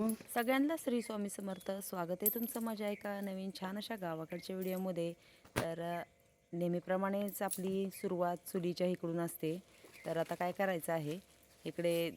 सगळ्यांना श्री स्वामी समर्थ स्वागत आहे तुमचं माझ्या एका नवीन छान अशा गावाकडच्या व्हिडिओमध्ये. तर नेहमीप्रमाणेच आपली सुरुवात चुलीच्या इकडून असते. तर आता काय करायचं आहे? इकडे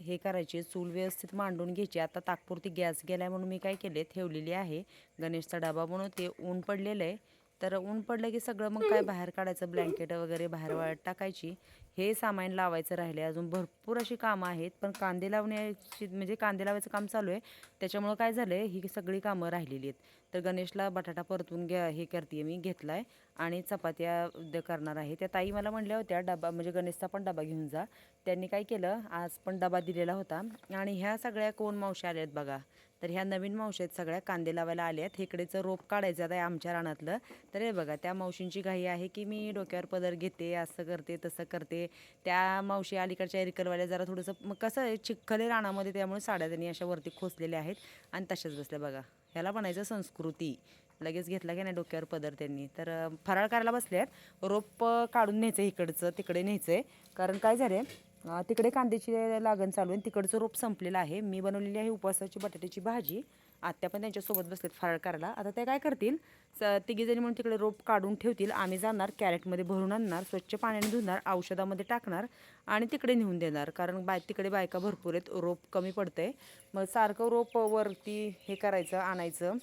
हे करायचे चूल व्यवस्थित मांडून घ्यायची. आता तात्पुरती गॅस गेला म्हणून मी काय केले ठेवलेली आहे. गणेशचा डबा म्हणून ते ऊन पडलेलं आहे. तर ऊन पडलं की सगळं मग काय बाहेर काढायचं ब्लँकेट वगैरे बाहेर वाळत टाकायची. हे सामान लावायचं राहिले. अजून भरपूर अशी कामं आहेत पण कांदे लावण्याची म्हणजे कांदे लावायचं काम चालू आहे. त्याच्यामुळं काय झालं आहे ही सगळी कामं राहिलेली आहेत. तर गणेशला बटाटा परतून घ्या हे करते मी घेतला आहे आणि चपात्या करणार आहे. त्या ताई मला म्हणल्या होत्या डबा म्हणजे गणेशचा पण डबा घेऊन जा. त्यांनी काय केलं आज पण डबा दिलेला होता. आणि ह्या सगळ्या कोण मावशी आल्या आहेत बघा. तर ह्या नवीन मावशी आहेत सगळ्या कांदे लावायला आल्या आहेत. इकडेचं रोप काढायचं आता आमच्या रानातलं. तर हे बघा त्या मावशींची घाई आहे की मी डोक्यावर पदर घेते असं करते तसं करते. त्या मावशी अलीकडच्या एरिकलवाल्या जरा थोडंसं मग कसं आहे चिखले रानामध्ये त्यामुळे साड्या त्यांनी अशा वरती खोचलेल्या आहेत. आणि तशाच बसल्या बघा. ह्याला म्हणायचं संस्कृती. लगेच घेतला की नाही डोक्यावर पदर त्यांनी. तर फराळ करायला बसले आहेत. रोप काढून न्यायचं इकडचं तिकडे न्यायचं आहे कारण काय झालं आहे तिकडे कांद्याची लागण चालू आहे. आणि तिकडचं रोप संपलेलं आहे. मी बनवलेली आहे उपवासाची बटाट्याची भाजी. आत्या पण त्यांच्यासोबत बसलेत फराळ करायला. आता ते काय करतील? स तिघीजणी म्हणून तिकडे रोप काढून ठेवतील. आम्ही जाणार कॅरेटमध्ये भरून आणणार स्वच्छ पाण्याने धुणार औषधामध्ये टाकणार आणि तिकडे नेऊन देणार. कारण बाय तिकडे बायका भरपूर आहेत. रोप कमी पडतं आहे मग सारखं रोप वरती हे करायचं आणायचं.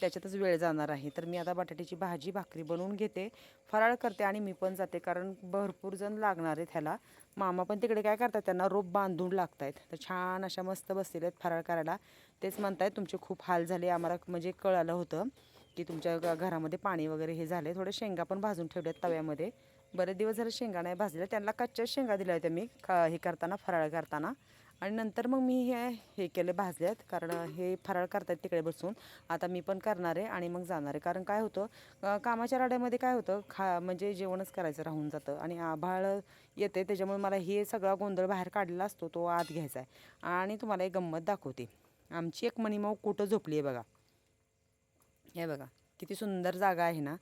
त्याच्यातच वेळ जाणार आहे. तर मी आता बटाट्याची भाजी भाकरी बनवून घेते. फराळ करते आणि मी पण जाते. कारण भरपूर जण लागणार आहेत ह्याला. मामा पण तिकडे काय करतात त्यांना रोप बांधून लागत आहेत तर छान अशा मस्त बसलेल्या आहेत फराळ करायला. तेच म्हणतायत तुमचे खूप हाल झाले. आम्हाला म्हणजे कळालं होतं की तुमच्या घ- घरामध्ये पाणी वगैरे हे झाले थोडे शेंगा पण भाजून ठेवल्यात तव्यामध्ये. बरेच दिवस झाले शेंगा नाही भाजल्या. त्यांना कच्च्याच शेंगा दिल्या होत्या मी ख हे करताना फराळ करताना. आणि नंतर मग मी हे हे केले भाजल्यात कारण हे फराळ करतात तिकडे बसून. आता मी पण करणार आहे आणि मग जाणार आहे. कारण काय होतं कामाच्या राड्यामध्ये काय होतं खा म्हणजे जेवणच करायचं राहून जातं आणि आभाळ येते. त्याच्यामुळे मला हे सगळा गोंधळ बाहेर काढलेला असतो तो आत घ्यायचा आहे. आणि तुम्हाला एक गंमत दाखवते. आमची एक मणिमाऊ कुठं झोपली आहे बघा. हे बघा किती सुंदर जागा आहे ना.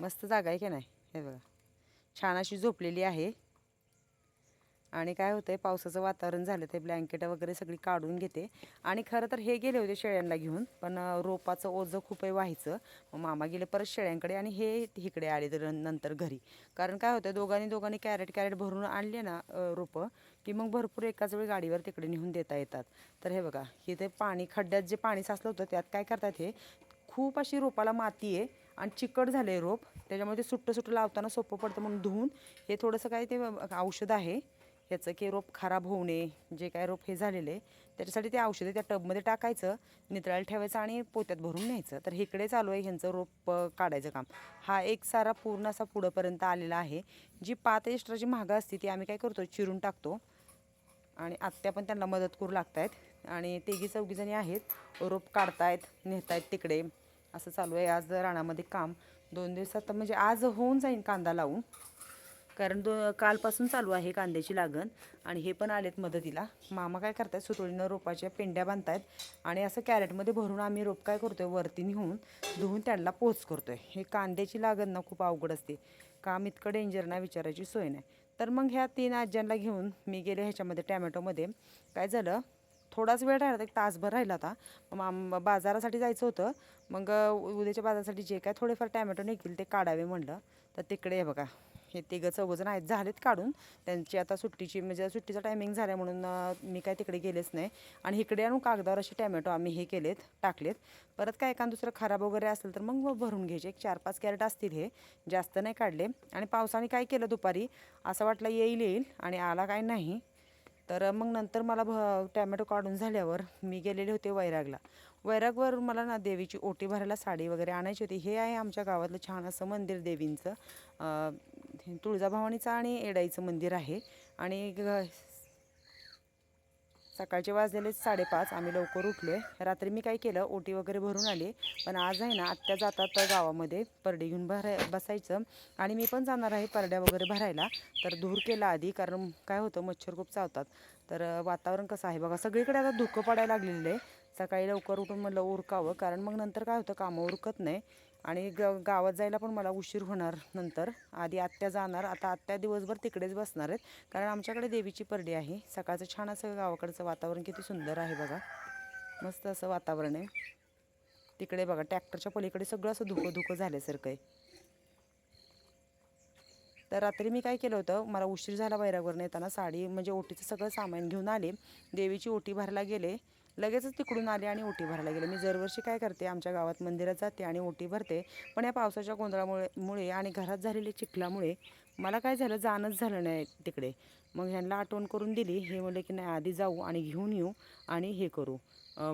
मस्त जागा आहे की नाही? हे बघा. छान अशी झोपलेली आहे. आणि काय होतंय पावसाचं वातावरण झालं ते ब्लँकेट वगैरे सगळी काढून घेते. आणि खरं तर हे गेले होते शेळ्यांना घेऊन पण रोपाचं ओझं खूप आहे व्हायचं. मग मामा गेले परत शेळ्यांकडे आणि हे इकडे आले तर नंतर घरी. कारण काय होतं दोघांनी दोघांनी कॅरेट कॅरेट भरून आणले ना रोपं की मग भरपूर एकाच वेळी गाडीवर तिकडे नेऊन देता येतात. तर हे बघा इथे पाणी खड्ड्यात जे पाणी साचलं होतं त्यात काय करतात हे खूप अशी रोपाला माती आहे आणि चिकट झालं आहे रोप. त्याच्यामुळे ते सुट्टं सुट्टं लावताना सोपं पडतं म्हणून धुवून. हे थोडंसं काय ते औषध आहे. ह्याचं की रोप खराब होऊ नये जे काय रोप हे झालेलं आहे त्याच्यासाठी ते औषधं त्या टबमध्ये टाकायचं नितळायला ठेवायचं आणि पोत्यात भरून न्यायचं. तर इकडे चालू आहे ह्यांचं रोप काढायचं काम. हा एक सारा पूर्ण असा पुढंपर्यंत आलेला आहे. जी पात एक्स्ट्राची महागा असते ती आम्ही काय करतो चिरून टाकतो. आणि आत्या पण त्यांना मदत करू लागत आहेत आणि तिघी चौघीजणी आहेत. रोप काढतायत नेतायत तिकडे. असं चालू आहे. आज रानामध्ये काम. दोन दिवसात म्हणजे आज होऊन जाईल कांदा लावून. कारण दो कालपासून चालू आहे कांद्याची लागण आणि हे पण आलेत मदतीला. मामा काय करतायत? सुतोळीनं रोपाच्या पेंड्या बांधतायत आणि असं कॅरेटमध्ये भरून आम्ही रोप काय करतोय? वरती नेऊन धुवून त्यांना पोच करतोय. हे कांद्याची लागण ना खूप अवघड असते. काम इतकं डेंजर ना विचारायची सोय नाही. तर मग ह्या तीन आज्यांना घेऊन मी गेले ह्याच्यामध्ये टॅमॅटोमध्ये. काय झालं? थोडाच वेळ राहिला एक तासभर राहिला होता. मग बाजारासाठी जायचं होतं. मग उद्याच्या बाजारासाठी जे काय थोडेफार टॅमॅटो निघतील ते काढावे म्हणलं. तर तिकडे हे बघा. हे तिघं चौघजण आहेत झालेत काढून. त्यांची आता सुट्टीची म्हणजे सुट्टीचा टायमिंग झाला म्हणून मी काय तिकडे गेलेच नाही. आणि इकडे आणून कागदावर असे टॅमॅटो आम्ही हे केलेत टाकलेत. परत काय एखादं दुसरं खराब वगैरे असेल तर मग भरून घ्यायचे. एक चार पाच कॅरेट असतील हे जास्त नाही काढले. आणि पावसाने काय केलं दुपारी? असं वाटलं येईल येईल आणि आला काय नाही. तर मग नंतर मला भ टॅमॅटो काढून झाल्यावर मी गेलेले होते वैरागला. वैरागवर मला ना देवीची ओटी भरायला साडी वगैरे आणायची होती. हे आहे आमच्या गावातलं छान असं मंदिर देवींचं. तुळजाभवानीचं आणि एडाईचं मंदिर आहे. आणि सकाळचे वाजलेले साडेपाच. आम्ही लवकर उठलो आहे रात्री मी काय केलं ओटी वगैरे भरून आली. पण आज आहे ना आत्या जातात गावामध्ये परडे घेऊन भराय बसायचं. आणि मी पण जाणार आहे परड्या वगैरे भरायला. तर धूर केला आधी कारण काय होतं मच्छर खूप चावतात. तर वातावरण कसं आहे बघा सगळीकडे आता धुकं पडायला लागलेलं आहे. सकाळी लवकर उठून म्हणलं उरकावं कारण मग नंतर काय होतं कामं उरकत नाही. आणि ग गावात जायला पण मला उशीर होणार नंतर. आधी आत्या जाणार आता आत्या दिवसभर तिकडेच बसणार आहेत. कारण आमच्याकडे देवीची परडी आहे. सकाळचं छान असं गावाकडचं वातावरण किती सुंदर आहे बघा. मस्त असं वातावरण आहे. तिकडे बघा ट्रॅक्टरच्या पलीकडे सगळं असं धुकं धुकं झाल्यासारखं आहे. तर रात्री मी काय केलं होतं मला उशीर झाला वैरागवरून येताना साडी म्हणजे ओटीचं सगळं सामान घेऊन आले. देवीची ओटी भरायला गेले. लगेचच तिकडून आले आणि ओटी भरायला गेले. मी दरवर्षी काय करते आमच्या गावात मंदिरात जाते आणि ओटी भरते. पण या पावसाच्या गोंधळामुळे मुळे आणि घरात झालेल्या चिखलामुळे मला काय झालं जाणंच झालं नाही तिकडे. मग ह्यांना आठवण करून दिली. हे म्हणले की नाही आधी जाऊ आणि घेऊन येऊ आणि हे करू.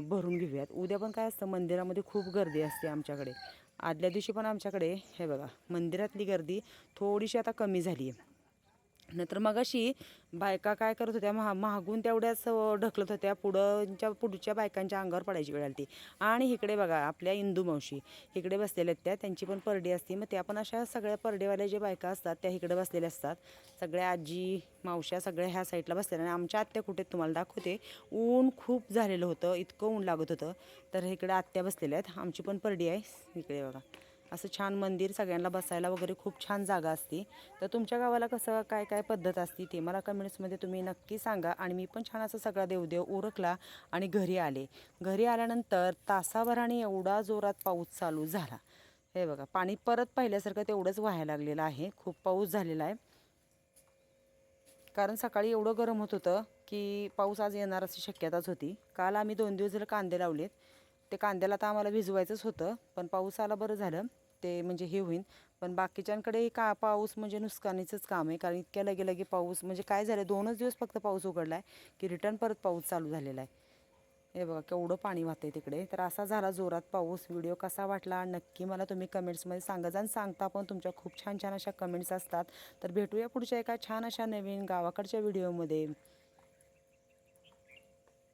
भरून घेऊयात. उद्या पण काय असतं मंदिरामध्ये खूप गर्दी असते आमच्याकडे. आदल्या दिवशी पण आमच्याकडे हे बघा मंदिरातली गर्दी थोडीशी आता कमी झाली आहे नंतर मग अशी बायका काय करत होत्या महा महागून तेवढ्याच ढकलत होत्या. पुढंच्या पुढच्या बायकांच्या अंगावर पडायची वेळ आली आणि इकडे बघा आपल्या इंदू मावशी इकडे बसलेल्या आहेत त्या. त्यांची पण परडी असते. मग त्या पण अशा सगळ्या परडेवाल्या ज्या बायका असतात त्या इकडे बसलेल्या असतात. सगळ्या आजी मावश्या सगळ्या ह्या साईडला बसलेल्या आणि आमच्या आत्या कुठे तुम्हाला दाखवते. ऊन खूप झालेलं होतं इतकं ऊन लागत होतं. तर इकडे आत्या बसलेल्या आहेत. आमची पण परडी आहे. इकडे बघा. असं छान मंदिर सगळ्यांना बसायला वगैरे खूप छान जागा असते. तर तुमच्या गावाला कसं काय काय पद्धत असते ते मला कमेंट्समध्ये तुम्ही नक्की सांगा. आणि मी पण छान असं सगळा देवदेव उरकला आणि घरी आले. घरी आल्यानंतर तासाभराने एवढा जोरात पाऊस चालू झाला. हे बघा पाणी परत पाहिल्यासारखं तेवढंच व्हायला लागलेलं आहे. खूप पाऊस झालेला आहे. कारण सकाळी एवढं गरम होत होतं की पाऊस आज येणार अशी शक्यताच होती. काल आम्ही दोन दिवस जर कांदे लावलेत ते कांद्याला तर आम्हाला भिजवायचंच होतं पण पाऊस आला बरं झालं. ते म्हणजे हे होईन. पण बाकीच्यांकडे का पाऊस म्हणजे नुकसानीचंच काम आहे कारण इतक्या लगे लगे पाऊस म्हणजे काय झालं दोनच दिवस फक्त पाऊस उघडला आहे की रिटर्न परत पाऊस चालू झालेला आहे. हे बघा केवढं पाणी वाहतंय तिकडे. तर असा झाला जोरात पाऊस. व्हिडिओ कसा वाटला नक्की मला तुम्ही कमेंट्समध्ये सांगा. जाण सांगता पण तुमच्या खूप छान छान अशा कमेंट्स असतात. तर भेटूया पुढच्या एका छान अशा नवीन गावाकडच्या व्हिडिओमध्ये.